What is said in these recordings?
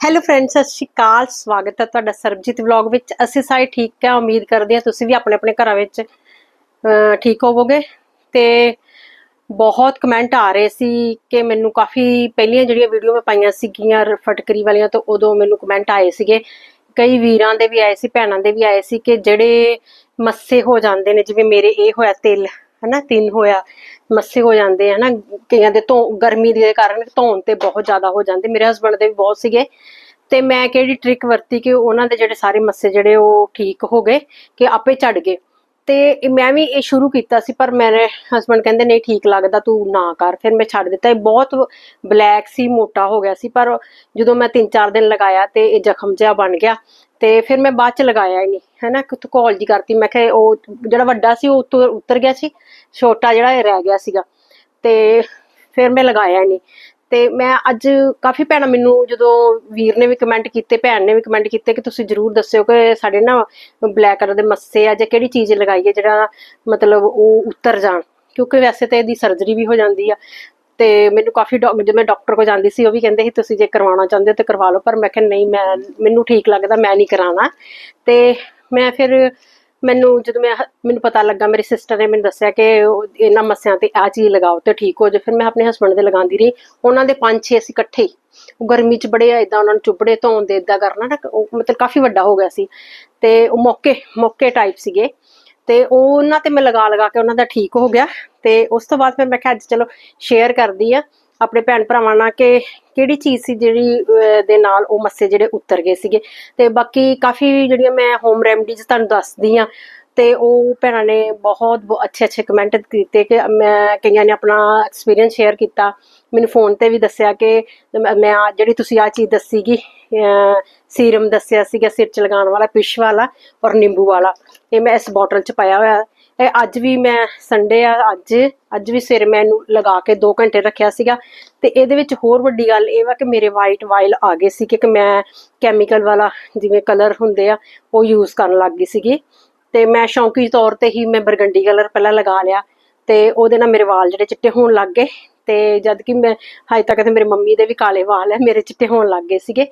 Hello friends ਸਤਿ ਸ਼੍ਰੀ ਅਕਾਲ, ਸਵਾਗਤ ਹੈ ਤੁਹਾਡਾ ਸਰਬਜੀਤ ਵਲੌਗ ਵਿੱਚ। ਅਸੀਂ ਸਾਰੇ ਠੀਕ ਹੈ ਉਮੀਦ ਕਰਦੇ ਹਾਂ ਤੁਸੀਂ ਵੀ ਆਪਣੇ ਆਪਣੇ ਘਰਾਂ ਵਿੱਚ ਠੀਕ ਹੋਵੋਗੇ। ਤੇ ਬਹੁਤ ਕਮੈਂਟ ਆ ਰਹੇ ਸੀ ਕਿ ਮੈਨੂੰ ਕਾਫੀ ਪਹਿਲੀਆਂ ਜਿਹੜੀਆਂ ਵੀਡੀਓ ਮੈਂ ਪਾਈਆਂ ਸੀਗੀਆਂ ਫਟਕਰੀ ਵਾਲੀਆਂ, ਤੋਂ ਉਦੋਂ ਮੈਨੂੰ ਕਮੈਂਟ ਆਏ ਸੀਗੇ। ਕਈ ਵੀਰਾਂ ਦੇ ਵੀ ਆਏ ਸੀ, ਭੈਣਾਂ ਦੇ ਵੀ ਆਏ ਸੀ ਕਿ ਜਿਹੜੇ ਮੱਸੇ ਹੋ ਜਾਂਦੇ ਨੇ, ਜਿਵੇਂ ਮੇਰੇ ਇਹ ਹੋਇਆ ਤਿਲ। ਹਨਾ, ਤਿੰਨ ਹੋਇਆ, ਮੱਸੇ ਹੋ ਜਾਂਦੇ ਹਨਾ, ਕਈਆਂ ਦੇ ਤੋਂ ਗਰਮੀ ਦੇ ਕਾਰਨ ਧੌਣ ਤੇ ਬਹੁਤ ਜ਼ਿਆਦਾ ਹੋ ਜਾਂਦੇ। ਮੇਰੇ ਹਸਬੰਡ ਦੇ ਵੀ ਬਹੁਤ ਸੀਗੇ ਤੇ ਮੈਂ ਕਿਹੜੀ ਟ੍ਰਿਕ ਵਰਤੀ ਕਿ ਉਹਨਾਂ ਦੇ ਜਿਹੜੇ ਸਾਰੇ ਮੱਸੇ ਜਿਹੜੇ ਉਹ ਠੀਕ ਹੋ ਗਏ, ਕਿ ਆਪੇ ਝੜ ਗਏ। ਤੇ ਮੈਂ ਵੀ ਇਹ ਸ਼ੁਰੂ ਕੀਤਾ ਸੀ, ਪਰ ਮੇਰੇ ਹਸਬੰਡ ਕਹਿੰਦੇ, ਨਹੀਂ, ਠੀਕ ਲੱਗਦਾ, ਤੂੰ ਨਾ ਕਰ। ਫਿਰ ਮੈਂ ਛੱਡ ਦਿੱਤਾ। ਇਹ ਬਹੁਤ ਬਲੈਕ ਸੀ, ਮੋਟਾ ਹੋ ਗਿਆ ਸੀ, ਪਰ ਜਦੋਂ ਮੈਂ 3-4 ਦਿਨ ਲਗਾਇਆ ਤੇ ਇਹ ਜ਼ਖਮ ਜਿਹਾ ਬਣ ਗਿਆ ਤੇ ਫਿਰ ਮੈਂ ਬਾਅਦ ਚ ਲਗਾਇਆ ਹੀ ਨਹੀਂ, ਹੈਨਾ? ਕਿ ਕਾਲ ਜੀ ਕਰਤੀ। ਮੈਂ ਕਿਹਾ, ਉਹ ਜਿਹੜਾ ਵੱਡਾ ਸੀ, ਉਹ ਉੱਤਰ ਉਤਰ ਗਿਆ ਸੀ, ਛੋਟਾ ਜਿਹੜਾ ਇਹ ਰਹਿ ਗਿਆ ਸੀਗਾ ਤੇ ਫਿਰ ਮੈਂ ਲਗਾਇਆ ਹੀ ਨਹੀਂ। ਤੇ ਮੈਂ ਅੱਜ ਕਾਫੀ ਭੈਣਾਂ ਮੈਨੂੰ ਜਦੋਂ ਵੀਰ ਨੇ ਵੀ ਕਮੈਂਟ ਕੀਤੇ, ਭੈਣ ਨੇ ਵੀ ਕਮੈਂਟ ਕੀਤੇ ਕਿ ਤੁਸੀਂ ਜਰੂਰ ਦੱਸਿਓ ਕਿ ਸਾਡੇ ਨਾ ਬਲੈਕ ਕਲਰ ਦੇ ਮੱਸੇ ਆ ਜਾਂ ਕਿਹੜੀ ਚੀਜ਼ ਲਗਾਈਏ ਜਿਹੜਾ ਮਤਲਬ ਉਹ ਉਤਰ ਜਾਣ। ਕਿਉਂਕਿ ਵੈਸੇ ਤਾਂ ਇਹਦੀ ਸਰਜਰੀ ਵੀ ਹੋ ਜਾਂਦੀ ਆ। ਤੇ ਮੈਨੂੰ ਕਾਫੀ ਜਦੋਂ ਮੈਂ ਡਾਕਟਰ ਕੋਲ ਜਾਂਦੀ ਸੀ, ਉਹ ਵੀ ਕਹਿੰਦੇ ਸੀ, ਤੁਸੀਂ ਜੇ ਕਰਵਾਉਣਾ ਚਾਹੁੰਦੇ ਹੋ ਤੇ ਕਰਵਾ ਲਓ। ਪਰ ਮੈਂ ਕਿਹਾ, ਨਹੀਂ, ਮੈਂ ਮੈਨੂੰ ਠੀਕ ਲੱਗਦਾ, ਮੈਂ ਨਹੀਂ ਕਰਾਉਣਾ। ਤੇ ਮੈਂ ਫਿਰ ਮੈਨੂੰ ਜਦੋਂ ਮੈਂ ਮੈਨੂੰ ਪਤਾ ਲੱਗਾ, ਮੇਰੀ ਸਿਸਟਰ ਨੇ ਮੈਨੂੰ ਦੱਸਿਆ ਕਿ ਇਹਨਾਂ ਮੱਸਿਆਂ ਤੇ ਆ ਚੀਜ਼ ਲਗਾਓ ਤੇ ਠੀਕ ਹੋ ਜਾ ਫਿਰ ਮੈਂ ਆਪਣੇ ਹਸਬੰਡ ਦੇ ਲਗਾਉਂਦੀ ਰਹੀ। ਉਹਨਾਂ ਦੇ ਪੰਜ ਛੇ ਅਸੀਂ ਇਕੱਠੇ ਉਹ ਗਰਮੀ ਚ ਬੜੇ ਇਦਾਂ ਉਹਨਾਂ ਨੂੰ ਚੁੱਪੜੇ ਧੋਣ ਦੇ ਇਦਾਂ ਕਰਨਾ ਨਾ ਮਤਲਬ ਕਾਫੀ ਵੱਡਾ ਹੋ ਗਿਆ ਸੀ। ਤੇ ਉਹ ਮੌਕੇ ਮੌਕੇ ਟਾਈਪ ਸੀਗੇ। ਤੇ ਉਹ ਉਹਨਾਂ ਤੇ ਮੈਂ ਲਗਾ ਲਗਾ ਕੇ ਉਹਨਾਂ ਦਾ ਠੀਕ ਹੋ ਗਿਆ। ਤੇ ਉਸ ਤੋਂ ਬਾਅਦ ਫਿਰ ਮੈਂ ਕਿਹਾ, ਅੱਜ ਚਲੋ ਸ਼ੇਅਰ ਕਰਦੀ ਆ। ਆਪਣੇ ਭੈਣ ਭਰਾਵਾਂ ਨਾਲ ਕਿ ਕਿਹੜੀ ਚੀਜ਼ ਸੀ ਜਿਹੜੀ ਦੇ ਨਾਲ ਉਹ ਮੱਸੇ ਜਿਹੜੇ ਉਤਰ ਗਏ ਸੀਗੇ। ਤੇ ਬਾਕੀ ਕਾਫੀ ਜਿਹੜੀਆਂ ਮੈਂ ਹੋਮ ਰੈਮਡੀਜ਼ ਤੁਹਾਨੂੰ ਦੱਸਦੀ ਆ ਤੇ ਉਹ ਭੈਣਾਂ ਨੇ ਬਹੁਤ ਬਹੁਤ ਅੱਛੇ ਅੱਛੇ ਕਮੈਂਟ ਕੀਤੇ ਕਿ ਮੈਂ, ਕਈਆਂ ਨੇ ਆਪਣਾ ਐਕਸਪੀਰੀਅੰਸ ਸ਼ੇਅਰ ਕੀਤਾ। ਮੈਨੂੰ ਫੋਨ ਤੇ ਵੀ ਦੱਸਿਆ ਕਿ ਮੈਂ ਮੈਂ ਆਹ ਜਿਹੜੀ ਤੁਸੀਂ ਆ ਚੀਜ਼ ਦੱਸੀਗੀ ਸੀਰਮ ਦੱਸਿਆ ਸੀਗਾ ਸਿਰ ਚ ਲਗਾਉਣ ਵਾਲਾ ਪਿਸ਼ ਵਾਲਾ ਔਰ ਨਿੰਬੂ ਵਾਲਾ। ਇਹ ਮੈਂ ਇਸ ਬੋਟਲ ਚ ਪਾਇਆ ਹੋਇਆ। ਇਹ ਅੱਜ ਵੀ ਮੈਂ ਸੰਡੇ ਆ, ਅੱਜ ਅੱਜ ਵੀ ਸਿਰ ਮੈਂ ਇਹਨੂੰ ਲਗਾ ਕੇ 2 ਘੰਟੇ ਰੱਖਿਆ ਸੀਗਾ। ਤੇ ਇਹਦੇ ਵਿੱਚ ਹੋਰ ਵੱਡੀ ਗੱਲ ਇਹ ਵਾ ਕਿ ਮੇਰੇ ਵਾਈਟ ਵਾਈਲ ਆ ਗਏ ਸੀ ਕਿ ਮੈਂ ਕੈਮੀਕਲ ਵਾਲਾ ਜਿਵੇਂ ਕਲਰ ਹੁੰਦੇ ਆ, ਉਹ ਯੂਜ਼ ਕਰਨ ਲੱਗ ਗਈ ਸੀਗੀ। ਤੇ ਮੈਂ ਸ਼ੌਂਕੀ ਤੌਰ ਤੇ ਹੀ ਮੈਂ ਬਰਗੰਡੀ ਕਲਰ ਪਹਿਲਾਂ ਲਗਾ ਲਿਆ ਤੇ ਉਹਦੇ ਨਾਲ ਮੇਰੇ ਵਾਲ ਜਿਹੜੇ ਚਿੱਟੇ ਹੋਣ ਲੱਗ ਗਏ। ਤੇ ਜਦ ਕਿ ਮੈਂ ਹਜੇ ਤੱਕ ਤੇ ਮੇਰੇ ਮੰਮੀ ਦੇ ਵੀ ਕਾਲੇ ਵਾਲ ਹੈ ਮੇਰੇ ਚਿੱਟੇ ਹੋਣ ਲੱਗ ਗਏ ਸੀਗੇ।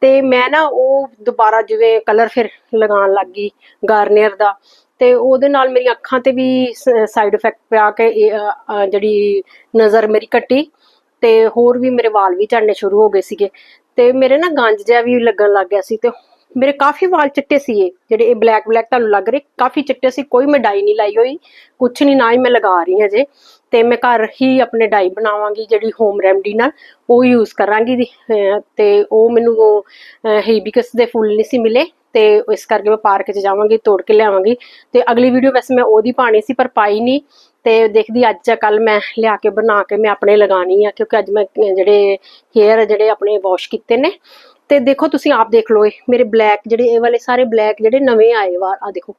ਤੇ ਮੈਂ ਨਾ ਉਹ ਦੁਬਾਰਾ ਜਿਵੇਂ ਕਲਰ ਫਿਰ ਲਗਾਉਣ ਲੱਗ ਗਈ ਗਾਰਨੀਅਰ ਦਾ। ਤੇ ਉਹਦੇ ਨਾਲ ਮੇਰੀਆਂ ਅੱਖਾਂ ਤੇ ਵੀ ਸਾਈਡ ਇਫੈਕਟ ਪਿਆ ਕਿ ਜਿਹੜੀ ਨਜ਼ਰ ਮੇਰੀ ਘਟੀ ਤੇ ਹੋਰ ਵੀ ਮੇਰੇ ਵਾਲ ਵੀ ਝੜਨੇ ਸ਼ੁਰੂ ਹੋ ਗਏ ਸੀਗੇ। ਤੇ ਮੇਰੇ ਨਾ ਗੰਜ ਜਿਹਾ ਵੀ ਲੱਗਣ ਲੱਗ ਗਿਆ ਸੀ ਤੇ ਮੇਰੇ ਕਾਫੀ ਵਾਲ ਚਿੱਟੇ ਸੀ ਇਹ, ਜਿਹੜੇ ਇਹ ਬਲੈਕ ਬਲੈਕ ਤੁਹਾਨੂੰ ਲੱਗ ਰਹੇ, ਕਾਫੀ ਚਿੱਟੇ ਸੀ, ਕੋਈ ਮੈਂ ਡਾਈ ਨਹੀਂ ਲਾਈ ਹੋਈ, ਕੁਛ ਨਹੀਂ ਨਾ ਹੀ ਮੈਂ ਲਗਾ ਰਹੀ ਹਾਂ ਜੇ ਤੇ ਮੈਂ ਘਰ ਹੀ ਆਪਣੇ ਡਾਈ ਬਣਾਵਾਂਗੀ, ਜਿਹੜੀ ਹੋਮ ਰੈਮਡੀ ਨਾਲ, ਉਹ ਯੂਜ਼ ਕਰਾਂਗੀ ਤੇ ਉਹ ਮੈਨੂੰ ਹੀਬਿਕਸ ਦੇ ਫੁੱਲ ਨਹੀਂ ਸੀ ਮਿਲੇ, ਤੇ ਇਸ ਕਰਕੇ ਮੈਂ ਪਾਰਕ 'ਚ ਜਾਵਾਂਗੀ, ਤੋੜ ਕੇ ਲਿਆਵਾਂਗੀ, ਤੇ ਅਗਲੀ ਵੀਡੀਓ ਵੈਸੇ ਮੈਂ ਉਹਦੀ ਪਾਣੀ ਸੀ, ਪਰ ਪਾਈ ਨਹੀਂ, ਤੇ ਦੇਖਦੀ ਅੱਜ ਜਾਂ ਕੱਲ ਮੈਂ ਲਿਆ ਕੇ ਬਣਾ ਕੇ ਮੈਂ ਆਪਣੇ ਲਗਾਣੀ ਆ, ਕਿਉਂਕਿ ਅੱਜ ਮੈਂ, ਜਿਹੜੇ ਹੇਅਰ ਜਿਹੜੇ ਆਪਣੇ ਵਾਸ਼ ਕੀਤੇ ਨੇ ਤੇ ਦੇਖੋ ਤੁਸੀਂ ਆਪ ਦੇਖ ਲਓ ਇਹ, ਮੇਰੇ ਬਲੈਕ ਜਿਹੜੇ ਇਹ ਵਾਲੇ ਸਾਰੇ ਬਲੈਕ ਜਿਹੜੇ ਨਵੇਂ ਆਏ ਵਾਲ ਆ ਦੇਖੋ।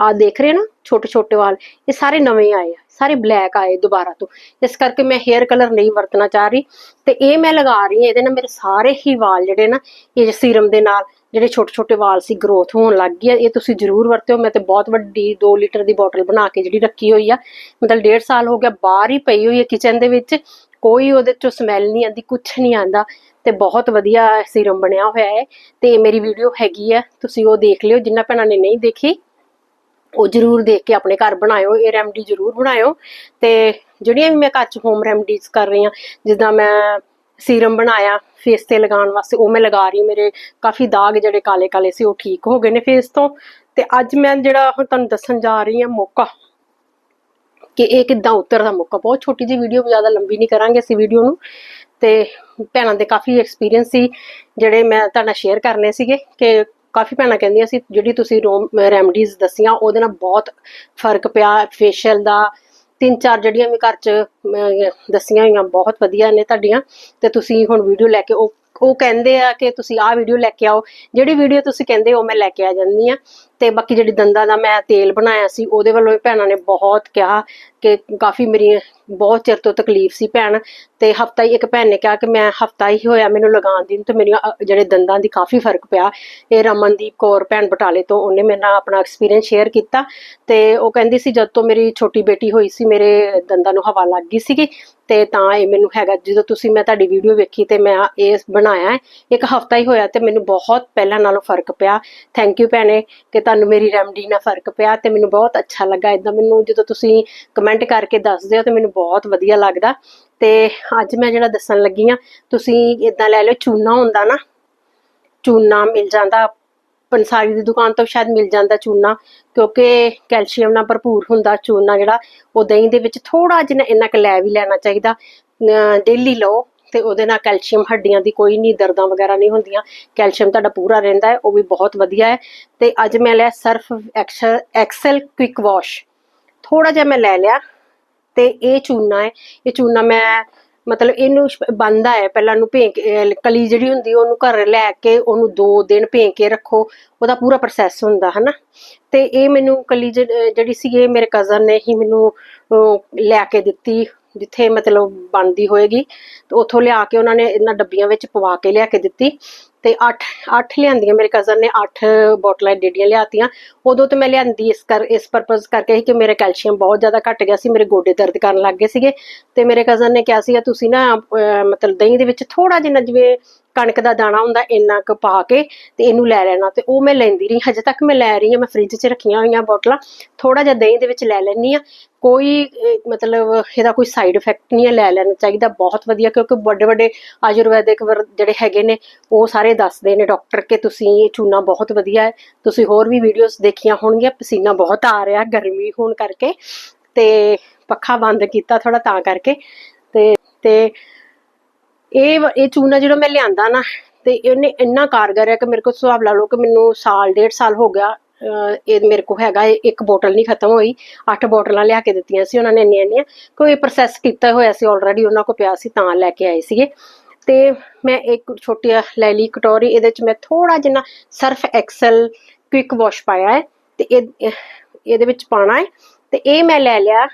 ਆ- ਦੇਖ ਰਹੇ ਨਾ ਛੋਟੇ ਛੋਟੇ ਵਾਲ, ਇਹ ਸਾਰੇ ਨਵੇਂ ਆਏ ਆ, ਸਾਰੇ ਬਲੈਕ ਆਏ ਦੁਬਾਰਾ ਤੋਂ। ਇਸ ਕਰਕੇ ਮੈਂ ਹੇਅਰ ਕਲਰ ਨਹੀਂ ਵਰਤਣਾ ਚਾਹ ਰਹੀ, ਤੇ ਇਹ ਮੈਂ ਲਗਾ ਰਹੀ ਹਾਂ, ਇਹਦੇ ਨਾਲ ਮੇਰੇ ਸਾਰੇ ਹੀ ਵਾਲ ਜਿਹੜੇ ਨਾ, ਇਹ ਸੀਰਮ ਦੇ ਨਾਲ ਜਿਹੜੇ ਛੋਟੇ ਛੋਟੇ ਵਾਲ ਸੀ ਗਰੋਥ ਹੋਣ ਲੱਗ ਗਈ ਆ, ਇਹ ਤੁਸੀਂ ਜ਼ਰੂਰ ਵਰਤਿਓ। ਮੈਂ ਤੇ ਬਹੁਤ ਵੱਡੀ 2 ਲੀਟਰ ਦੀ ਬੋਟਲ ਬਣਾ ਕੇ ਜਿਹੜੀ ਰੱਖੀ ਹੋਈ ਆ, ਮਤਲਬ 1.5 ਸਾਲ ਹੋ ਗਿਆ, ਬਾਹਰ ਹੀ ਪਈ ਹੋਈ ਹੈ ਕਿਚਨ ਦੇ ਵਿੱਚ। ਕੋਈ ਉਹਦੇ ਚੋਂ ਸਮੈਲ ਨਹੀਂ ਆਉਂਦੀ ਕੁਝ ਨਹੀਂ ਆਂਦਾ ਤੇ ਬਹੁਤ ਵਧੀਆ ਸੀਰਮ ਬਣਿਆ ਹੋਇਆ ਹੈ ਤੇ ਮੇਰੀ ਵੀਡੀਓ ਹੈਗੀ ਆ ਤੁਸੀਂ ਉਹ ਦੇਖ ਲਿਓ, ਜਿੰਨਾ ਭੈਣਾਂ ਨੇ ਨਹੀਂ ਦੇਖੀ, ਉਹ ਜਰੂਰ ਦੇਖ ਕੇ ਆਪਣੇ ਘਰ ਬਣਾਇਓ, ਇਹ ਰੈਮਡੀ ਜਰੂਰ ਬਣਾਇਓ ਤੇ ਜਿਹੜੀਆਂ ਵੀ ਮੈਂ ਘਰ ਚ ਹੋਮ ਰੈਮਡੀਜ਼ ਕਰ ਰਹੀ ਹਾਂ, ਜਿੱਦਾਂ ਮੈਂ ਸੀਰਮ ਬਣਾਇਆ ਫੇਸ ਤੇ ਲਗਾਉਣ ਵਾਸਤੇ, ਉਹ ਮੈਂ ਲਗਾ ਰਹੀ ਮੇਰੇ ਕਾਫੀ ਦਾਗ ਜਿਹੜੇ ਕਾਲੇ ਕਾਲੇ ਸੀ, ਉਹ ਠੀਕ ਹੋ ਗਏ ਨੇ ਫੇਸ ਤੋਂ ਤੇ ਅੱਜ ਮੈਂ ਜਿਹੜਾ ਹੁਣ ਤੁਹਾਨੂੰ ਦੱਸਣ ਜਾ ਰਹੀ ਹਾਂ, ਮੌਕਾ ਕਿ ਇਹ ਕਿੱਦਾਂ ਉਤਰਦਾ ਮੌਕਾ ਬਹੁਤ ਛੋਟੀ ਜਿਹੀ ਵੀਡੀਓ ਜ਼ਿਆਦਾ ਲੰਬੀ ਨਹੀਂ ਕਰਾਂਗੇ ਅਸੀਂ ਵੀਡੀਓ ਨੂੰ। ਤੇ ਭੈਣਾਂ ਦੇ ਕਾਫੀ ਐਕਸਪੀਰੀਅੰਸ ਸੀ ਜਿਹੜੇ ਮੈਂ ਤੁਹਾਡਾ ਸ਼ੇਅਰ ਕਰਨੇ ਸੀਗੇ ਕਿ ਕਾਫੀ ਭੈਣਾਂ ਕਹਿੰਦੀਆਂ ਸੀ ਜਿਹੜੀ ਤੁਸੀਂ ਰੈਮਡੀਜ਼ ਦੱਸੀਆਂ ਉਹਦੇ ਨਾਲ ਬਹੁਤ ਫ਼ਰਕ ਪਿਆ ਫੇਸ਼ੀਅਲ ਦਾ। ਤਿੰਨ ਚਾਰ ਜਿਹੜੀਆਂ ਵੀ ਘਰ ਚ ਅਹ, ਦੱਸੀਆਂ ਹੋਈਆਂ ਬਹੁਤ ਵਧੀਆ ਨੇ ਤੁਹਾਡੀਆਂ। ਤੇ ਤੁਸੀਂ ਹੁਣ ਵੀਡੀਓ ਲੈ ਕੇ ਉਹ ਉਹ ਕਹਿੰਦੇ ਆ ਕਿ ਤੁਸੀਂ ਆਹ ਵੀਡੀਓ ਲੈ ਕੇ ਆਓ। ਜਿਹੜੀ ਵੀਡੀਓ ਤੁਸੀਂ ਕਹਿੰਦੇ ਹੋ, ਮੈਂ ਲੈ ਕੇ ਆ ਜਾਂਦੀ ਆ ਤੇ ਬਾਕੀ ਜਿਹੜੀ ਦੰਦਾਂ ਦਾ ਮੈਂ ਤੇਲ ਬਣਾਇਆ ਸੀ, ਉਹਦੇ ਵੱਲੋਂ ਭੈਣਾਂ ਨੇ ਬਹੁਤ ਕਿਹਾ ਕਿ ਕਾਫੀ ਮੇਰੀ ਬਹੁਤ ਚਿਰ ਤੋਂ ਤਕਲੀਫ ਸੀ ਭੈਣ ਤੇ ਹਫਤਾ ਹੀ ਇੱਕ ਭੈਣ ਨੇ ਕਿਹਾ ਕਿ ਮੈਂ ਹਫਤਾ ਹੀ ਹੋਇਆ ਮੈਨੂੰ ਲਗਾਉਣ ਦੀ ਤੇ ਮੇਰੀਆਂ ਜਿਹੜੇ ਦੰਦਾਂ ਦੀ ਕਾਫੀ ਫ਼ਰਕ ਪਿਆ। ਇਹ ਰਮਨਦੀਪ ਕੌਰ ਭੈਣ ਬਟਾਲੇ ਤੋਂ ਉਹਨੇ ਮੇਰੇ ਨਾਲ ਆਪਣਾ ਐਕਸਪੀਰੀਅੰਸ ਸ਼ੇਅਰ ਕੀਤਾ ਤੇ ਉਹ ਕਹਿੰਦੀ ਸੀ ਜਦ ਤੋਂ ਮੇਰੀ ਛੋਟੀ ਬੇਟੀ ਹੋਈ ਸੀ ਮੇਰੇ ਦੰਦਾਂ ਨੂੰ ਹਵਾ ਲੱਗ ਗਈ ਸੀਗੀ ਤੇ ਤਾਂ ਇਹ ਮੈਨੂੰ ਹੈਗਾ, ਜਦੋਂ ਤੁਸੀਂ ਮੈਂ ਤੁਹਾਡੀ ਵੀਡੀਓ ਵੇਖੀ ਤੇ ਮੈਂ ਇਹ ਬਣਾਇਆ ਹੈ, ਇੱਕ ਹਫਤਾ ਹੀ ਹੋਇਆ ਤੇ ਮੈਨੂੰ ਬਹੁਤ ਪਹਿਲਾਂ ਨਾਲੋਂ ਫ਼ਰਕ ਪਿਆ। ਥੈਂਕ ਯੂ ਭੈਣੇ ਕਿ ਤੁਹਾਨੂੰ ਮੇਰੀ ਰੈਮਡੀ ਨਾਲ ਫ਼ਰਕ ਪਿਆ ਤੇ ਮੈਨੂੰ ਬਹੁਤ ਅੱਛਾ ਲੱਗਾ। ਇਦਾਂ ਮੈਨੂੰ ਜਦੋਂ ਤੁਸੀਂ ਕਮੈਂਟ ਕਰਕੇ ਦੱਸਦੇ ਹੋ ਤੇ ਮੈਨੂੰ ਬਹੁਤ ਵਧੀਆ ਲੱਗਦਾ। ਤੇ ਅੱਜ ਮੈਂ ਜਿਹੜਾ ਦੱਸਣ ਲੱਗੀ ਆ ਤੁਸੀਂ ਇਦਾਂ ਲੈ ਲਓ, ਚੂਨਾ ਹੁੰਦਾ ਨਾ, ਚੂਨਾ ਮਿਲ ਜਾਂਦਾ। ਪੰਸਾਰੀ ਦੀ ਦੁਕਾਨ ਤੋਂ ਸ਼ਾਇਦ ਮਿਲ ਜਾਂਦਾ ਚੂਨਾ, ਕਿਉਂਕਿ ਕੈਲਸ਼ੀਅਮ ਨਾਲ ਭਰਪੂਰ ਹੁੰਦਾ ਚੂਨਾ ਜਿਹੜਾ, ਉਹ ਦਹੀਂ ਦੇ ਵਿੱਚ ਥੋੜਾ ਜਿਹਾ ਇੰਨਾ ਕੁ ਲੈ ਵੀ ਲੈਣਾ ਚਾਹੀਦਾ। ਡੇਲੀ ਲਓ, ਤੇ ਉਹਦੇ ਨਾਲ ਕੈਲਸ਼ੀਅਮ ਹੱਡੀਆਂ ਦੀ ਕੋਈ ਨਹੀਂ ਦਰਦਾਂ ਵਗੈਰਾ ਨਹੀਂ ਹੁੰਦੀਆਂ। ਕੈਲਸ਼ੀਅਮ ਤੁਹਾਡਾ ਪੂਰਾ ਰਹਿੰਦਾ ਹੈ, ਉਹ ਵੀ ਬਹੁਤ ਵਧੀਆ ਹੈ। ਤੇ ਅੱਜ ਮੈਂ ਲਿਆ ਸਰਫ ਐਕਸਲ ਕੁਇਕ ਵਾਸ਼ ਥੋੜਾ ਜਿਹਾ ਮੈਂ ਲੈ ਲਿਆ। ਤੇ ਇਹ ਚੂਨਾ ਹੈ। ਇਹ ਚੂਨਾ ਮੈਂ, ਮਤਲਬ ਇਹਨੂੰ ਬੰਦਾ ਹੈ। ਪਹਿਲਾਂ ਨੂੰ ਭੇਂ ਕਲੀ ਜਿਹੜੀ ਹੁੰਦੀ ਉਹਨੂੰ ਘਰ ਲੈ ਕੇ ਉਹਨੂੰ 2 ਦਿਨ ਭੇਂ ਕੇ ਰੱਖੋ। ਉਹਦਾ ਪੂਰਾ ਪ੍ਰੋਸੈਸ ਹੁੰਦਾ, ਹਨਾ? ਤੇ ਇਹ ਮੈਨੂੰ ਕਲੀ ਜਿਹ- ਜਿਹੜੀ ਸੀ, ਇਹ ਮੇਰੇ ਕਜ਼ਨ ਨੇ ਹੀ ਮੈਨੂੰ ਲੈ ਕੇ ਦਿੱਤੀ, ਜਿੱਥੇ ਮਤਲਬ ਬਣਦੀ ਹੋਏਗੀ। ਤੇ ਉੱਥੋਂ ਲਿਆ ਕੇ ਉਹਨਾਂ ਨੇ ਇਹਨਾਂ ਡੱਬੀਆਂ ਵਿੱਚ ਪਵਾ ਕੇ ਲਿਆ ਕੇ ਦਿੱਤੀ। ਤੇ 8 8 ਲਿਆਂਦੀਆਂ। ਮੇਰੇ ਕਜ਼ਨ ਨੇ 8 ਬੋਟਲਾਂ ਡੇਡੀਆਂ ਲਿਆਤੀਆਂ। ਉਦੋਂ ਤੇ ਮੈਂ ਲਿਆਂਦੀ ਇਸ ਕਰ, ਇਸ ਪਰਪਸ ਕਰਕੇ ਸੀ ਕਿ ਮੇਰਾ ਕੈਲਸ਼ੀਅਮ ਬਹੁਤ ਜ਼ਿਆਦਾ ਘਟ ਗਿਆ ਸੀ, ਮੇਰੇ ਗੋਡੇ ਦਰਦ ਕਰਨ ਲੱਗ ਗਏ ਸੀਗੇ। ਤੇ ਮੇਰੇ ਕਜ਼ਨ ਨੇ ਕਿਹਾ ਸੀਗਾ, ਤੁਸੀਂ ਨਾ ਮਤਲਬ ਦਹੀਂ ਦੇ ਵਿੱਚ ਥੋੜਾ ਜਿਹਾ ਜਿਵੇਂ ਕਣਕ ਦਾ ਦਾਣਾ ਹੁੰਦਾ ਇੰਨਾ ਕੁ ਪਾ ਕੇ ਤੇ ਇਹਨੂੰ ਲੈ ਲੈਣਾ ਤੇ ਉਹ ਮੈਂ ਲੈਂਦੀ ਰਹੀ, ਹਜੇ ਤੱਕ ਮੈਂ ਲੈ ਰਹੀ ਹਾਂ, ਮੈਂ ਫ੍ਰਿਜ 'ਚ ਰੱਖੀਆਂ ਹੋਈਆਂ ਬੋਟਲਾਂ ਥੋੜਾ ਜਿਹਾ ਦਹੀਂ ਦੇ ਵਿੱਚ ਲੈ ਲੈਣੀ ਆ ਕੋਈ ਮਤਲਬ ਇਹਦਾ ਕੋਈ ਸਾਈਡ ਇਫੈਕਟ ਨਹੀਂ ਹੈ, ਲੈ ਲੈਣਾ ਚਾਹੀਦਾ, ਬਹੁਤ ਵਧੀਆ, ਕਿਉਂਕਿ ਵੱਡੇ ਵੱਡੇ ਆਯੁਰਵੈਦਿਕ ਜਿਹੜੇ ਹੈਗੇ ਨੇ, ਉਹ ਸਾਰੇ ਦੱਸਦੇ ਨੇ ਡਾਕਟਰ ਕਿ ਤੁਸੀਂ ਇਹ ਚੂਨਾ ਬਹੁਤ ਵਧੀਆ ਹੈ, ਤੁਸੀਂ ਹੋਰ ਵੀ ਵੀਡੀਓਜ਼ ਦੇਖੀਆਂ ਹੋਣਗੀਆਂ, ਪਸੀਨਾ ਬਹੁਤ ਆ ਰਿਹਾ, ਗਰਮੀ ਹੋਣ ਕਰਕੇ ਤੇ ਪੱਖਾ ਬੰਦ ਕੀਤਾ ਥੋੜਾ ਤਾਂ ਕਰਕੇ ਤੇ ਤੇ ਇਹ ਇਹ ਚੂਨਾ ਜਿਹੜਾ ਮੈਂ ਲਿਆਂਦਾ ਨਾ, ਤੇ ਇਹਨੇ ਇੰਨਾ ਕਾਰਗਰ ਹੈ ਕਿ ਮੇਰੇ ਕੋਲ ਹਿਸਾਬ ਲਾ ਲਓ ਕਿ ਮੈਨੂੰ ਸਾਲ, ਡੇਢ ਸਾਲ ਹੋ ਗਿਆ ਇਹ ਮੇਰੇ ਕੋਲ ਹੈਗਾ ਇੱਕ ਬੋਟਲ ਨਹੀਂ ਖਤਮ ਹੋਈ, ਅੱਠ ਬੋਟਲਾਂ ਲਿਆ ਕੇ ਦਿੱਤੀਆਂ ਸੀ ਉਹਨਾਂ ਨੇ ਇੰਨੀਆਂ ਇੰਨੀਆਂ, ਕੋਈ ਪ੍ਰੋਸੈਸ ਕੀਤਾ ਹੋਇਆ ਸੀ ਆਲਰੇਡੀ ਉਹਨਾਂ ਕੋਲ ਪਿਆ ਸੀ ਤਾਂ ਲੈ ਕੇ ਆਏ ਸੀਗੇ। ਤੇ ਮੈਂ ਇੱਕ ਛੋਟੀ ਲੈ ਲਈ ਕਟੋਰੀ, ਇਹਦੇ ਚ ਮੈਂ ਥੋੜਾ ਜਿਹਾ ਸਰਫ ਐਕਸਲ ਕੁਇਕ ਵਾਸ਼ ਪਾਇਆ ਹੈ, ਤੇ ਇਹ ਇਹਦੇ ਵਿੱਚ ਪਾਣਾ ਹੈ, ਤੇ ਇਹ ਮੈਂ ਲੈ ਲਿਆ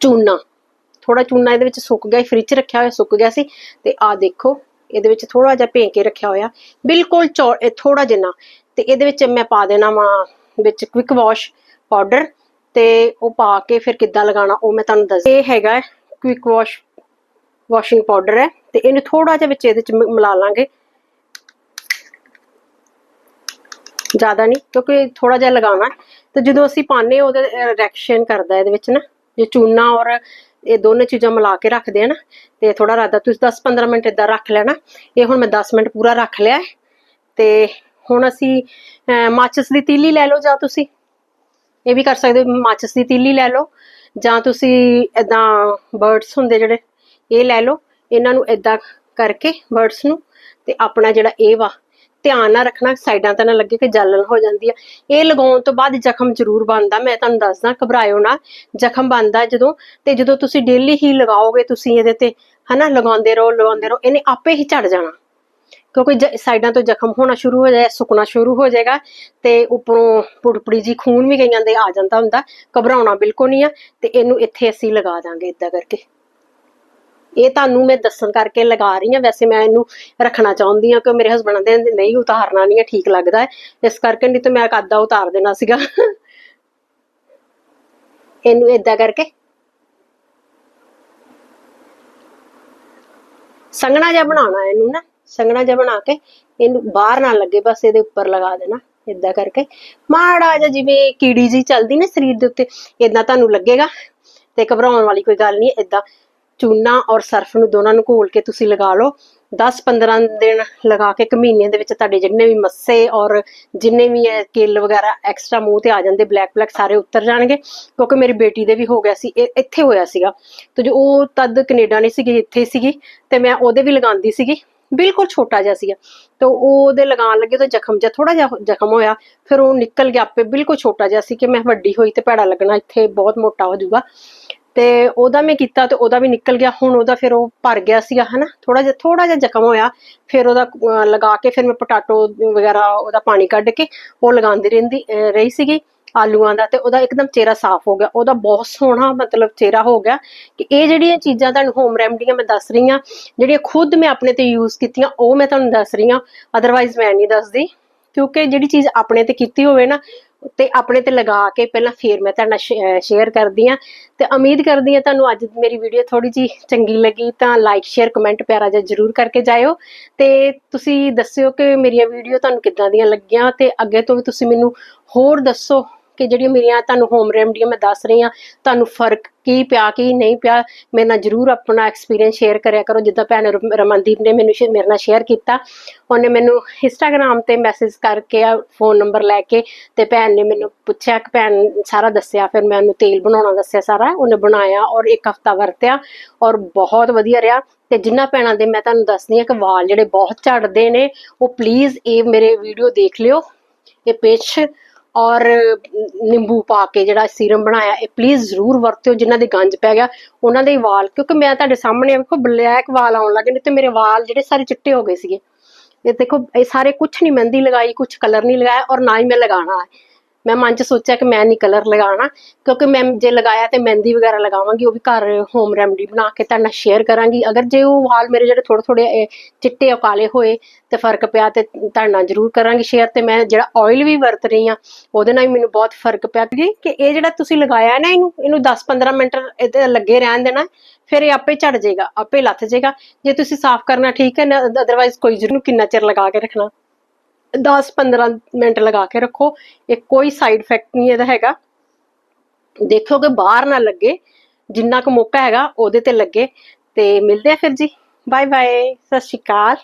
ਚੂਨਾ। ਥੋੜਾ ਚੂਨਾ ਇਹਦੇ ਵਿੱਚ ਸੁੱਕ ਗਿਆ ਫ੍ਰਿਜ 'ਚ ਰੱਖਿਆ ਹੋਇਆ ਸੁੱਕ ਗਿਆ ਸੀ ਤੇ ਆ ਦੇਖੋ, ਇਹਦੇ ਵਿੱਚ ਥੋੜਾ ਜਿਹਾ ਭੇਂ ਕੇ ਰੱਖਿਆ ਹੋਇਆ। ਬਿਲਕੁਲ ਥੋੜਾ ਜਿਹਾ ਤੇ ਇਹਦੇ ਵਿੱਚ ਮੈਂ ਪਾ ਦੇਣਾ ਵਾ ਵਿੱਚ ਕੁਇਕ ਵਾਸ਼ ਪਾਊਡਰ ਤੇ ਉਹ ਪਾ ਕੇ ਫਿਰ ਕਿੱਦਾਂ ਲਗਾਉਣਾ ਉਹ ਮੈਂ ਤੁਹਾਨੂੰ ਦੱਸ, ਇਹ ਹੈਗਾ ਕੁਇਕ ਵਾਸ਼ ਵਾਸ਼ਿੰਗ ਪਾਊਡਰ ਹੈ ਤੇ ਇਹਨੂੰ ਥੋੜਾ ਜਿਹਾ ਵਿੱਚ ਇਹਦੇ ਚ ਮਿਲਾ ਲਾਂਗੇ। ਜ਼ਿਆਦਾ ਨਹੀਂ, ਕਿਉਂਕਿ ਥੋੜਾ ਜਿਹਾ ਲਗਾਉਣਾ। ਤੇ ਜਦੋਂ ਅਸੀਂ ਪਾਣੇ ਉਹਦੇ ਰਿਐਕਸ਼ਨ ਕਰਦਾ ਇਹਦੇ ਵਿੱਚ ਨਾ, ਜੇ ਚੂਨਾ ਔਰ ਇਹ ਦੋਨੇ ਚੀਜ਼ਾਂ ਮਿਲਾ ਕੇ ਰੱਖਦੇ ਆ ਤੇ ਥੋੜਾ ਰਾਦਾ ਤੁਸੀਂ 10-15 ਮਿੰਟ ਇਦਾਂ ਰੱਖ ਲੈਣਾ। ਇਹ ਹੁਣ ਮੈਂ 10 ਮਿੰਟ ਪੂਰਾ ਰੱਖ ਲਿਆ ਤੇ ਹੁਣ ਅਸੀਂ ਅਹ, ਮਾਚਿਸ ਦੀ ਤੀਲੀ ਲੈ ਲਓ ਜਾਂ ਤੁਸੀਂ। ਇਹ ਵੀ ਕਰ ਸਕਦੇ ਹੋ ਮਾਚਿਸ ਦੀ ਤੀਲੀ ਲੈ ਲਓ ਜਾਂ ਤੁਸੀਂ ਇਦਾਂ ਬਰਡਸ ਹੁੰਦੇ ਜਿਹੜੇ ਇਹ ਲੈ ਲਓ। ਇਹਨਾਂ ਨੂੰ ਇਦਾਂ ਕਰਕੇ ਬਰਡਸ ਨੂੰ ਤੇ ਆਪਣਾ ਜਿਹੜਾ ਇਹ ਵਾ ਧਿਆਨ ਨਾਲ ਰੱਖਣਾ, ਸਾਈਡਾਂ ਤੇ ਨਾ ਲੱਗੇ ਕਿ ਜਲਨ ਹੋ ਜਾਂਦੀ ਆ। ਇਹ ਲਗਾਉਣ ਤੋਂ ਬਾਅਦ ਜ਼ਖਮ ਜ਼ਰੂਰ ਬਣਦਾ, ਮੈਂ ਤੁਹਾਨੂੰ ਦੱਸਦਾ, ਘਬਰਾਇਓ ਨਾ। ਜ਼ਖਮ ਬਣਦਾ ਜਦੋਂ, ਤੇ ਜਦੋਂ ਤੁਸੀਂ ਡੇਲੀ ਹੀ ਲਗਾਓਗੇ, ਤੁਸੀਂ ਇਹਦੇ ਤੇ ਹਨਾ, ਲਗਾਉਂਦੇ ਰਹੋ ਲਗਾਉਂਦੇ ਰਹੋ, ਇਹਨੇ ਆਪੇ ਹੀ ਝੜ ਜਾਣਾ। ਕਿਉਂਕਿ ਸਾਈਡਾਂ ਤੋਂ ਜ਼ਖਮ ਹੋਣਾ ਸ਼ੁਰੂ ਹੋ ਜਾਏ, ਸੁੱਕਣਾ ਸ਼ੁਰੂ ਹੋ ਜਾਏਗਾ, ਤੇ ਉੱਪਰੋਂ ਪੁੜਪੜੀ ਜੀ ਖੂਨ ਵੀ ਕਈਆਂ ਦੇ ਆ ਜਾਂਦਾ ਹੁੰਦਾ, ਘਬਰਾਉਣਾ ਬਿਲਕੁਲ ਨਹੀਂ ਆ, ਤੇ ਇਹਨੂੰ ਇੱਥੇ ਅਸੀਂ ਲਗਾ ਦਾਂਗੇ ਇਦਾਂ ਕਰਕੇ। ਇਹ ਤੁਹਾਨੂੰ ਮੈਂ ਦੱਸਣ ਕਰਕੇ ਲਗਾ ਰਹੀ ਹਾਂ। ਵੈਸੇ ਮੈਂ ਇਹਨੂੰ ਰੱਖਣਾ ਚਾਹੁੰਦੀ ਹਾਂ ਕਿ ਮੇਰੇ ਹਸਬੰਡ ਦੇ ਨਹੀਂ ਉਤਾਰਨਾ ਨਹੀਂ ਹੈ, ਠੀਕ ਲੱਗਦਾ ਹੈ। ਇਸ ਕਰਕੇ ਨਹੀਂ ਤਾਂ ਮੈਂ ਕਾਦਾ ਉਤਾਰ ਦੇਣਾ ਸੀਗਾ। ਇਹਨੂੰ ਇਦਾਂ ਕਰਕੇ। ਸੰਘਣਾ ਜਿਹਾ ਬਣਾਉਣਾ ਇਹਨੂੰ ਨਾ। ਸੰਘਣਾ ਜਿਹਾ ਬਣਾ ਕੇ ਇਹਨੂੰ ਬਾਹਰ ਨਾ ਲੱਗੇ, ਬਸ ਇਹਦੇ ਉੱਪਰ ਲਗਾ ਦੇਣਾ ਇਦਾਂ ਕਰਕੇ। ਮਾੜਾ ਜਿਹਾ ਜਿਵੇਂ ਕੀੜੀ ਜੀ ਚੱਲਦੀ ਨਾ ਸਰੀਰ ਦੇ ਉੱਤੇ ਇਦਾਂ ਤੁਹਾਨੂੰ ਲੱਗੇਗਾ। ਤੇ ਘਬਰਾਉਣ ਵਾਲੀ ਕੋਈ ਗੱਲ ਨਹੀਂ ਇਦਾਂ ਚੂਨਾ ਔਰ ਸਰਫ ਨੂੰ ਦੋਨਾਂ ਨੂੰ ਘੋਲ ਕੇ ਤੁਸੀਂ ਲਗਾ ਲਓ। 10-15 ਦਿਨ ਲਗਾ ਕੇ ਇੱਕ ਮਹੀਨੇ ਦੇ ਵਿੱਚ ਤੁਹਾਡੇ ਜਿੰਨੇ ਵੀ ਮੱਸੇ ਔਰ ਜਿੰਨੇ ਵੀ ਇਹ ਵਗੈਰਾ ਐਕਸਟਰਾ ਮੂੰਹ ਤੇ ਆ ਜਾਂਦੇ ਬਲੈਕ ਬਲੈਕ ਸਾਰੇ ਉਤਰ ਜਾਣਗੇ। ਕਿਉਂਕਿ ਮੇਰੀ ਬੇਟੀ ਦੇ ਵੀ ਹੋ ਗਿਆ ਸੀ ਇੱਥੇ ਹੋਇਆ ਸੀਗਾ। ਤੇ ਜੋ ਉਹ ਤਦ ਕੈਨੇਡਾ ਨਹੀਂ ਸੀਗੀ, ਇੱਥੇ ਸੀਗੀ ਤੇ ਮੈਂ ਉਹਦੇ ਵੀ ਲਗਾਉਂਦੀ ਸੀਗੀ। ਬਿਲਕੁਲ ਛੋਟਾ ਜਿਹਾ ਸੀਗਾ। ਤੇ ਉਹ ਉਹਦੇ ਲਗਾਉਣ ਲੱਗੇ ਤਾਂ ਜ਼ਖਮ ਜਿਹਾ ਥੋੜਾ ਜਿਹਾ ਜ਼ਖਮ ਹੋਇਆ। ਫਿਰ ਉਹ ਨਿਕਲ ਗਿਆ ਆਪੇ, ਬਿਲਕੁਲ ਛੋਟਾ ਜਿਹਾ ਸੀ ਕਿ ਮੈਂ ਵੱਡੀ ਹੋਈ ਤੇ ਭੈੜਾ ਲੱਗਣਾ ਇੱਥੇ ਬਹੁਤ ਮੋਟਾ ਹੋ ਜਾਊਗਾ। ਤੇ ਉਹਦਾ ਮੈਂ ਕੀਤਾ ਤੇ ਉਹਦਾ ਵੀ ਨਿਕਲ ਗਿਆ। ਹੁਣ ਉਹਦਾ ਫਿਰ ਉਹ ਭਰ ਗਿਆ ਸੀਗਾ, ਹਨਾ? ਥੋੜਾ ਜਿਹਾ ਥੋੜਾ ਜਿਹਾ ਜ਼ਖਮ ਹੋਇਆ। ਫਿਰ ਉਹਦਾ ਲਗਾ ਕੇ ਫਿਰ ਮੈਂ ਪੋਟਾਟੋ ਵਗੈਰਾ ਉਹਦਾ ਪਾਣੀ ਕੱਢ ਕੇ ਉਹ ਲਗਾਉਂਦੀ ਰਹਿੰਦੀ ਰਹੀ ਸੀਗੀ ਆਲੂਆਂ ਦਾ ਤੇ ਉਹਦਾ ਇੱਕਦਮ ਚਿਹਰਾ ਸਾਫ਼ ਹੋ ਗਿਆ। ਉਹਦਾ ਬਹੁਤ ਸੋਹਣਾ ਮਤਲਬ ਚਿਹਰਾ ਹੋ ਗਿਆ ਕਿ ਇਹ ਜਿਹੜੀਆਂ ਚੀਜ਼ਾਂ ਤੁਹਾਨੂੰ ਹੋਮ ਰੈਮਡੀਆਂ ਮੈਂ ਦੱਸ ਰਹੀ ਹਾਂ, ਜਿਹੜੀਆਂ ਖੁਦ ਮੈਂ ਆਪਣੇ ਤੇ ਯੂਜ਼ ਕੀਤੀਆਂ, ਉਹ ਮੈਂ ਤੁਹਾਨੂੰ ਦੱਸ ਰਹੀ ਹਾਂ। ਅਦਰਵਾਈਜ਼ ਮੈਂ ਨਹੀਂ ਦੱਸਦੀ। ਕਿਉਂਕਿ ਜਿਹੜੀ ਚੀਜ਼ ਆਪਣੇ ਤੇ ਕੀਤੀ ਹੋਵੇ ਨਾ ਤੇ ਆਪਣੇ ਤੇ ਲਗਾ ਕੇ ਪਹਿਲਾਂ ਫੇਰ ਮੈਂ ਤੁਹਾਡੇ ਨਾਲ ਸ਼ੇਅਰ ਕਰਦੀ ਆ ਤੇ ਉਮੀਦ ਕਰਦੀ ਆ ਤੁਹਾਨੂੰ ਅੱਜ ਮੇਰੀ ਵੀਡੀਓ ਥੋੜੀ ਜੀ ਚੰਗੀ ਲੱਗੀ, ਤਾਂ ਲਾਈਕ ਸ਼ੇਅਰ ਕਮੈਂਟ ਪਿਆਰਾ ਜਿਹਾ ਜਰੂਰ ਕਰਕੇ ਜਾਇਓ। ਤੇ ਤੁਸੀਂ ਦੱਸਿਓ ਕਿ ਮੇਰੀਆਂ ਵੀਡੀਓ ਤੁਹਾਨੂੰ ਕਿੱਦਾਂ ਦੀਆਂ ਲੱਗੀਆਂ, ਤੇ ਅੱਗੇ ਤੋਂ ਵੀ ਤੁਸੀਂ ਮੈਨੂੰ ਹੋਰ ਦੱਸੋ ਕਿ ਜਿਹੜੀਆਂ ਮੇਰੀਆਂ ਤੁਹਾਨੂੰ ਹੋਮ ਰੈਮਡੀਆਂ ਮੈਂ ਦੱਸ ਰਹੀ ਹਾਂ, ਤੁਹਾਨੂੰ ਫ਼ਰਕ ਕੀ ਪਿਆ, ਕੀ ਨਹੀਂ ਪਿਆ, ਮੇਰੇ ਨਾਲ ਜਰੂਰ ਆਪਣਾ ਐਕਸਪੀਰੀਅੰਸ ਸ਼ੇਅਰ ਕਰਿਆ ਕਰੋ। ਜਿੱਦਾਂ ਭੈਣ ਰਮਨਦੀਪ ਨੇ ਮੈਨੂੰ ਮੇਰੇ ਨਾਲ ਸ਼ੇਅਰ ਕੀਤਾ, ਉਹਨੇ ਮੈਨੂੰ ਇੰਸਟਾਗ੍ਰam ਤੇ ਮੈਸੇਜ ਕਰਕੇ ਫੋਨ ਨੰਬਰ ਲੈ ਕੇ ਤੇ ਭੈਣ ਨੇ ਮੈਨੂੰ ਪੁੱਛਿਆ ਕਿ ਭੈਣ ਸਾਰਾ ਦੱਸਿਆ, ਫਿਰ ਮੈਂ ਉਹਨੂੰ ਤੇਲ ਬਣਾਉਣਾ ਦੱਸਿਆ ਸਾਰਾ, ਉਹਨੇ ਬਣਾਇਆ ਔਰ ਇੱਕ ਹਫਤਾ ਵਰਤਿਆ ਔਰ ਬਹੁਤ ਵਧੀਆ ਰਿਹਾ। ਤੇ ਜਿੰਨਾ ਭੈਣਾਂ ਦੇ ਮੈਂ ਤੁਹਾਨੂੰ ਦੱਸਦੀ ਆ ਕਿ ਵਾਲ ਜਿਹੜੇ ਬਹੁਤ ਝੜਦੇ ਨੇ, ਉਹ ਪਲੀਜ਼ ਇਹ ਮੇਰੇ ਵੀਡੀਓ ਦੇਖ ਲਿਓ, ਇਹ ਪੇਚ ਔਰ ਨਿੰਬੂ ਪਾ ਕੇ ਜਿਹੜਾ ਸੀਰਮ ਬਣਾਇਆ, ਇਹ ਪਲੀਜ਼ ਜ਼ਰੂਰ ਵਰਤਿਓ, ਜਿਨ੍ਹਾਂ ਦੇ ਗੰਜ ਪੈ ਗਿਆ, ਉਹਨਾਂ ਦੇ ਵਾਲ, ਕਿਉਂਕਿ ਮੈਂ ਤੁਹਾਡੇ ਸਾਹਮਣੇ ਵੇਖੋ ਬਲੈਕ ਵਾਲ ਆਉਣ ਲੱਗੇ ਨੇ ਤੇ ਮੇਰੇ ਵਾਲ ਜਿਹੜੇ ਸਾਰੇ ਚਿੱਟੇ ਹੋ ਗਏ ਸੀਗੇ। ਇਹ ਦੇਖੋ, ਇਹ ਸਾਰੇ ਕੁਝ ਨਹੀਂ ਮਹਿੰਦੀ ਲਗਾਈ ਕੁਝ ਕਲਰ ਨਹੀਂ ਲਗਾਇਆ ਔਰ ਨਾ ਹੀ ਮੈਂ ਲਗਾਉਣਾ ਹੈ। ਮੈਂ ਮਨ ਚ ਸੋਚਿਆ ਕਿ ਮੈਂ ਨਹੀਂ ਕਲਰ ਲਗਾਉਣਾ, ਕਿਉਂਕਿ ਮੈਂ ਜੇ ਲਗਾਇਆ ਤੇ ਮਹਿੰਦੀ ਵਗੈਰਾ ਲਗਾਵਾਂਗੀ, ਉਹ ਵੀ ਘਰ ਹੋਮ ਰੈਮਡੀ ਬਣਾ ਕੇ ਤੁਹਾਡੇ ਨਾਲ ਸ਼ੇਅਰ ਕਰਾਂਗੀ। ਅਗਰ ਜੇ ਉਹ ਵਾਲ ਮੇਰੇ ਜਿਹੜੇ ਥੋੜੇ ਥੋੜੇ ਚਿੱਟੇ ਕਾਲੇ ਹੋਏ ਤੇ ਫ਼ਰਕ ਪਿਆ ਤੇ ਤੁਹਾਡੇ ਨਾਲ ਜ਼ਰੂਰ ਕਰਾਂਗੀ ਸ਼ੇਅਰ ਤੇ ਮੈਂ ਜਿਹੜਾ ਆਇਲ ਵੀ ਵਰਤ ਰਹੀ ਆ ਉਹਦੇ ਨਾਲ ਮੈਨੂੰ ਬਹੁਤ ਫ਼ਰਕ ਪਿਆ। ਕਿ ਇਹ ਜਿਹੜਾ ਤੁਸੀਂ ਲਗਾਇਆ ਨਾ ਇਹਨੂੰ ਇਹਨੂੰ 10-15 ਮਿੰਟ ਇਹਦੇ ਲੱਗੇ ਰਹਿਣ ਦੇਣਾ, ਫਿਰ ਇਹ ਆਪੇ ਝੜ ਜਾਏਗਾ ਆਪੇ ਲੱਥ ਜਾਏਗਾ ਜੇ ਤੁਸੀਂ ਸਾਫ਼ ਕਰਨਾ ਠੀਕ ਹੈ, ਨਾ, ਅਦਰਵਾਈਜ਼ ਕੋਈ ਜ਼ਰੂਰ ਕਿੰਨਾ ਚਿਰ ਲਗਾ ਕੇ ਰੱਖਣਾ। 10-15 ਮਿੰਟ ਲਗਾ ਕੇ ਰੱਖੋ। ਇਹ ਕੋਈ ਸਾਈਡ ਇਫੈਕਟ ਨਹੀਂ ਇਹਦਾ ਹੈਗਾ। ਦੇਖੋ ਕਿ ਬਾਹਰ ਨਾ ਲੱਗੇ। ਜਿੰਨਾ ਕੁ ਮੌਕਾ ਹੈਗਾ, ਉਹਦੇ ਤੇ ਲੱਗੇ। ਤੇ ਮਿਲਦੇ ਆ ਫਿਰ ਜੀ। ਬਾਏ ਬਾਏ ਸਤਿ ਸ਼੍ਰੀ ਅਕਾਲ।